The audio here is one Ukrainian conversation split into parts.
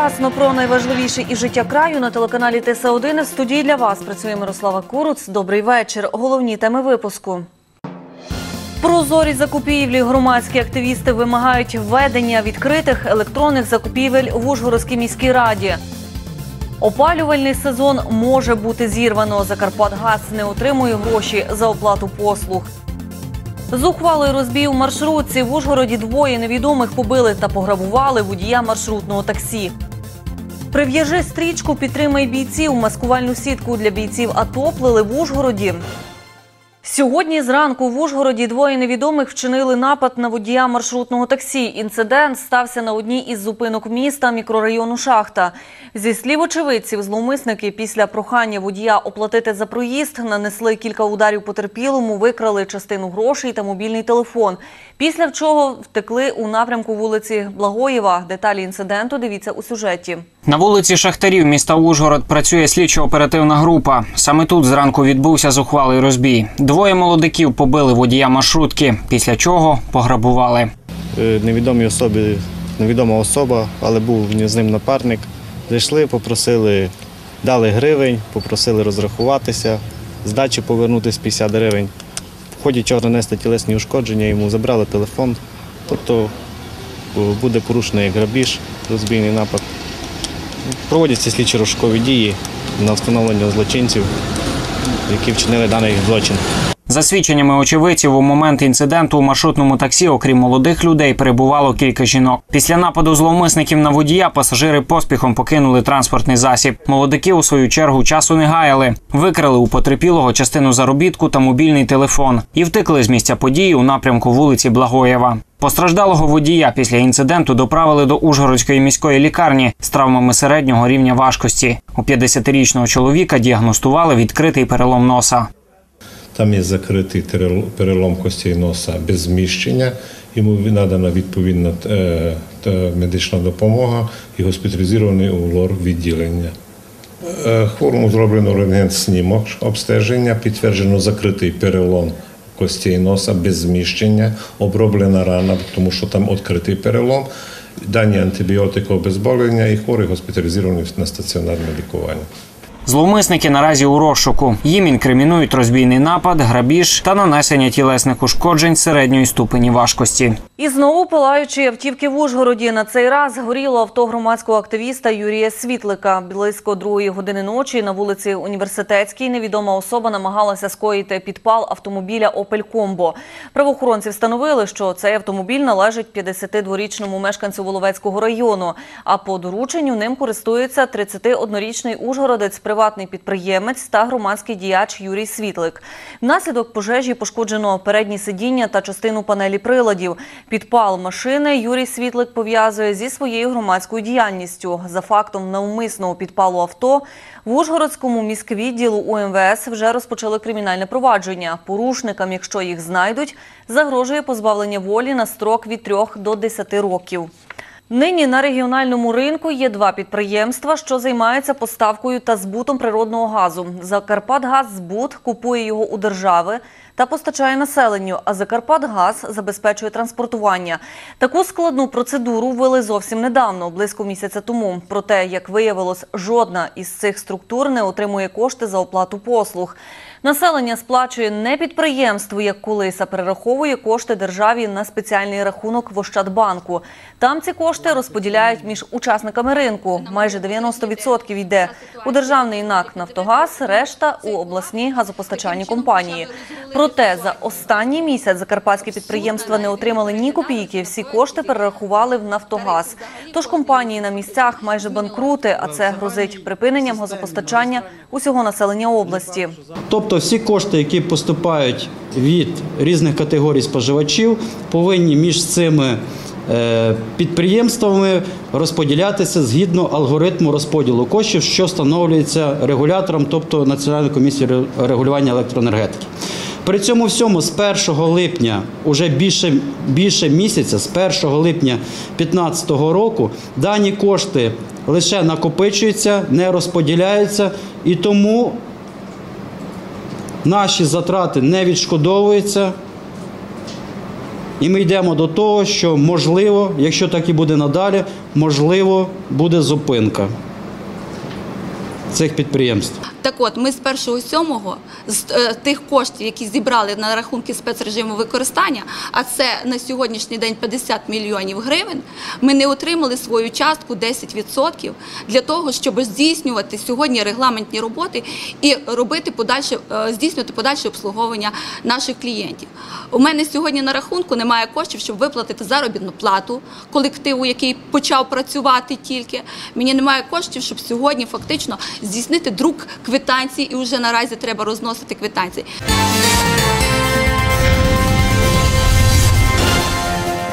Вчасно про найважливіше і життя краю на телеканалі ТС1 в студії для вас працює Мирослава Куруц. Добрий вечір. Головні теми випуску. Прозорі закупівлі громадські активісти вимагають введення відкритих електронних закупівель в Ужгородській міській раді. Опалювальний сезон може бути зірвано. Закарпатгаз не отримує гроші за оплату послуг. Зухвалий розбій у маршрутці в Ужгороді двоє невідомих побили та пограбували водія маршрутного таксі. Прив'яжи стрічку, підтримай бійців. Маскувальну сітку для бійців АТО плели в Ужгороді. Сьогодні зранку в Ужгороді двоє невідомих вчинили напад на водія маршрутного таксі. Інцидент стався на одній із зупинок міста мікрорайону Шахта. Зі слів очевидців, зловмисники після прохання водія оплатити за проїзд нанесли кілька ударів потерпілому, викрали частину грошей та мобільний телефон. Після чого втекли у напрямку вулиці Благоєва. Деталі інциденту дивіться у сюжеті. На вулиці Шахтарів міста Ужгород працює слідчо-оперативна група. Саме тут зранку відбувся зухвалий розбій. Двоє молодиків побили водія маршрутки, після чого пограбували. Е, невідомій особі, невідома особа, але був з ним напарник. Зайшли, попросили, дали гривень, попросили розрахуватися, здачі повернутися 50 гривень. В ході чого нанесли тілесні ушкодження, йому забрали телефон. Тобто буде порушений грабіж, розбійний напад. Проводяться слідчі розшукові дії на встановлення злочинців, які вчинили даний злочин. За свідченнями очевидців, у момент інциденту у маршрутному таксі, окрім молодих людей, перебувало кілька жінок. Після нападу зловмисників на водія пасажири поспіхом покинули транспортний засіб. Молодики у свою чергу часу не гаяли, викрали у потерпілого частину заробітку та мобільний телефон і втекли з місця події у напрямку вулиці Благоєва. Постраждалого водія після інциденту доправили до Ужгородської міської лікарні з травмами середнього рівня важкості. У 50-річного чоловіка діагностували відкритий перелом носа. Там є закритий перелом костей носа без зміщення. Йому надана відповідна е, медична допомога і госпіталізований у лор відділення. Е, Хворому зроблено рентген-снімок обстеження, підтверджено закритий перелом костей носа без зміщення, оброблена рана, тому що там відкритий перелом, дані антибіотику обезболення і хворий госпіталізований на стаціонарне лікування. Зловмисники наразі у розшуку. Їм інкримінують розбійний напад, грабіж та нанесення тілесних ушкоджень середньої ступені важкості. І знову палаючі автівки в Ужгороді. На цей раз горіло авто громадського активіста Юрія Світлика. Близько другої години ночі на вулиці Університетській невідома особа намагалася скоїти підпал автомобіля «Опель Комбо». Правоохоронці встановили, що цей автомобіль належить 52-річному мешканцю Воловецького району. А по дорученню ним користується 31-річний ужгородець, підприємець та громадський діяч Юрій Світлик. Внаслідок пожежі пошкоджено передні сидіння та частину панелі приладів. Підпал машини Юрій Світлик пов'язує зі своєю громадською діяльністю. За фактом навмисного підпалу авто в Ужгородському міськвідділу УМВС вже розпочали кримінальне провадження. Порушникам, якщо їх знайдуть, загрожує позбавлення волі на строк від 3 до 10 років. Нині на регіональному ринку є два підприємства, що займаються поставкою та збутом природного газу. Закарпатгаззбут купує його у держави та постачає населенню, а Закарпатгаз забезпечує транспортування. Таку складну процедуру ввели зовсім недавно, близько місяця тому. Проте, як виявилось, жодна із цих структур не отримує кошти за оплату послуг. Населення сплачує не підприємству, як колись, а перераховує кошти державі на спеціальний рахунок в Ощадбанку. Там ці кошти розподіляють між учасниками ринку. Майже 90% йде у державний НАК «Нафтогаз», решта у обласні газопостачальні компанії. Проте за останній місяць закарпатські підприємства не отримали ні копійки. Всі кошти перерахували в Нафтогаз. Тож компанії на місцях майже банкрути, а це грозить припиненням газопостачання усього населення області. Тобто всі кошти, які поступають від різних категорій споживачів, повинні між цими підприємствами розподілятися згідно алгоритму розподілу коштів, що встановлюється регулятором, тобто Національною комісією регулювання електроенергетики. При цьому всьому з 1 липня, уже більше, більше місяця, з 1 липня 2015 року, дані кошти лише накопичуються, не розподіляються, і тому наші затрати не відшкодовуються. І ми йдемо до того, що можливо, якщо так і буде надалі, можливо, буде зупинка цих підприємств. Так от, ми з 1.7 з е, тих коштів, які зібрали на рахунки спецрежиму використання, а це на сьогоднішній день 50 мільйонів гривень, ми не отримали свою частку 10% для того, щоб здійснювати сьогодні регламентні роботи і робити подальше, е, здійснювати подальше обслуговування наших клієнтів. У мене сьогодні на рахунку немає коштів, щоб виплатити заробітну плату колективу, який почав працювати тільки. Мені немає коштів, щоб сьогодні фактично здійснити друк квитанцій, і вже наразі треба розносити квитанції.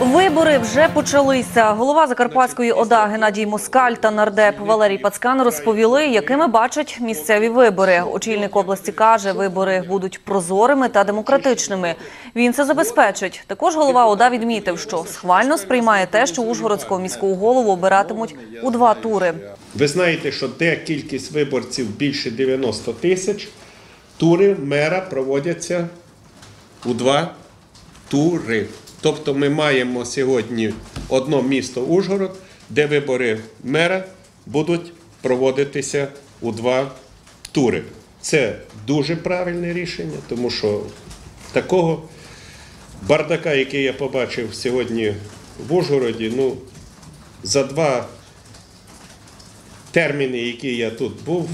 Вибори вже почалися. Голова Закарпатської ОДА Геннадій Москаль та нардеп Валерій Пацкан розповіли, якими бачать місцеві вибори. Очільник області каже, вибори будуть прозорими та демократичними. Він це забезпечить. Також голова ОДА відмітив, що схвально сприймає те, що Ужгородського міського голову обиратимуть у два тури. Ви знаєте, що де кількість виборців більше 90 тисяч, тури мера проводяться у два тури. Тобто ми маємо сьогодні одно місто Ужгород, де вибори мера будуть проводитися у два тури. Це дуже правильне рішення, тому що такого бардака, який я побачив сьогодні в Ужгороді, ну, за два терміни, які я тут був,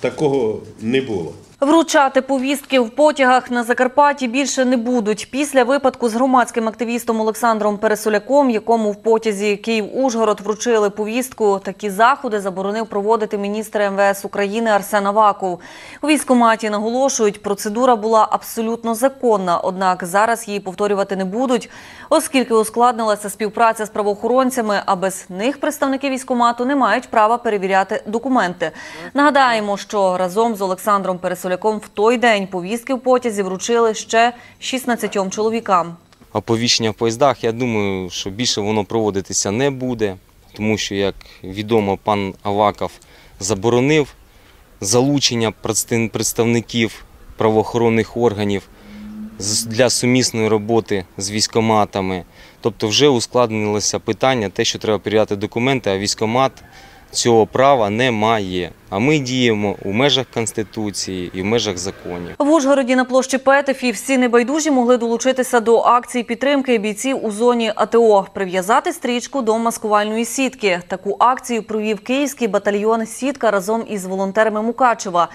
такого не було. Вручати повістки в потягах на Закарпатті більше не будуть. Після випадку з громадським активістом Олександром Пересоляком, якому в потязі Київ-Ужгород вручили повістку, такі заходи заборонив проводити міністр МВС України Арсен Аваков. У військкоматі наголошують, процедура була абсолютно законна, однак зараз її повторювати не будуть, оскільки ускладнилася співпраця з правоохоронцями, а без них представники військкомату не мають права перевіряти документи. Нагадаємо, що разом з Олександром Пересоляком в той день повістки в потязі вручили ще 16 чоловікам. оповіщення в поїздах, я думаю, що більше воно проводитися не буде, тому що, як відомо, пан Аваков заборонив залучення представників правоохоронних органів для сумісної роботи з військоматами. Тобто вже ускладнилося питання, те, що треба перевіряти документи, а військомат цього права немає. А ми діємо у межах Конституції і в межах законів. В Ужгороді на площі Петефі всі небайдужі могли долучитися до акції підтримки бійців у зоні АТО, прив'язати стрічку до маскувальної сітки. Таку акцію провів київський батальйон Сітка разом із волонтерами Мукачева.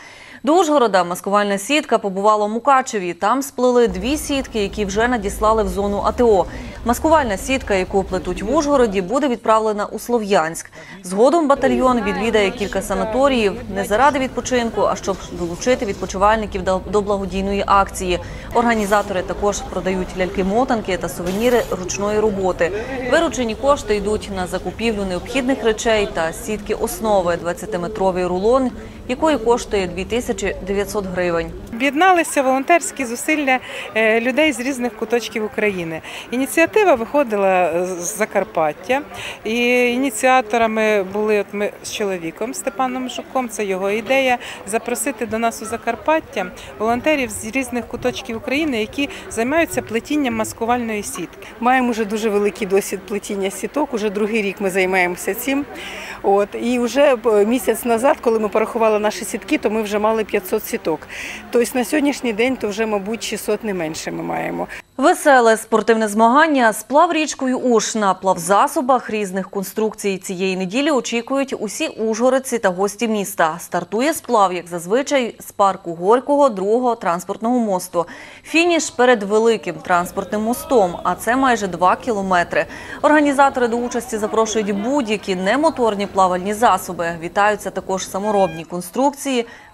До Ужгорода маскувальна сітка побувала в Мукачеві. Там сплели дві сітки, які вже надіслали в зону АТО. Маскувальна сітка, яку плетуть в Ужгороді, буде відправлена у Слов'янськ. Згодом батальйон відвідає кілька санаторіїв не заради відпочинку, а щоб долучити відпочивальників до благодійної акції. Організатори також продають ляльки-мотанки та сувеніри ручної роботи. Виручені кошти йдуть на закупівлю необхідних речей та сітки основи 20-метровий рулон, якої коштує 2900 гривень. Об'єдналися волонтерські зусилля е, людей з різних куточків України. Ініціатива виходила з Закарпаття, і ініціаторами були от ми з чоловіком Степаном Жуком. Це його ідея запросити до нас у Закарпаття волонтерів з різних куточків України, які займаються плетінням маскувальної сітки. Маємо вже дуже великий досвід плетіння сіток. Уже другий рік ми займаємося цим. От і вже е, місяць назад, коли ми порахували наші сітки, то ми вже мали 500 сіток. Тобто на сьогоднішній день то вже, мабуть, 600 не менше ми маємо. Веселе спортивне змагання сплав річкою Уш на плавзасобах різних конструкцій. Цієї неділі очікують усі ужгородці та гості міста. Стартує сплав, як зазвичай, з парку Горького другого транспортного мосту. Фініш перед великим транспортним мостом, а це майже два кілометри. Організатори до участі запрошують будь-які немоторні плавальні засоби. Вітаються також саморобні конструкції,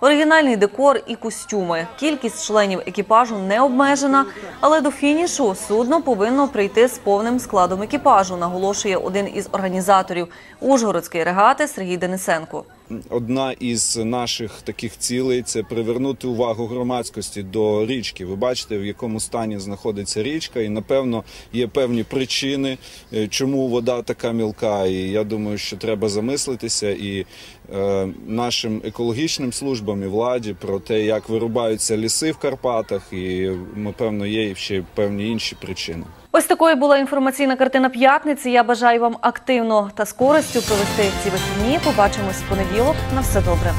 оригінальний декор і костюми. Кількість членів екіпажу не обмежена, але до фінішу судно повинно прийти з повним складом екіпажу, наголошує один із організаторів Ужгородської регати Сергій Денисенко. Одна із наших таких цілей це привернути увагу громадськості до річки. Ви бачите, в якому стані знаходиться річка, і напевно є певні причини, е, чому вода така мілка. І я думаю, що треба замислитися і е, нашим екологічним службам і владі про те, як вирубаються ліси в Карпатах, і напевно є ще певні інші причини. Ось такою була інформаційна картина п'ятниці. Я бажаю вам активно та з користю провести ці вихідні. Побачимось в понеділок. На все добре.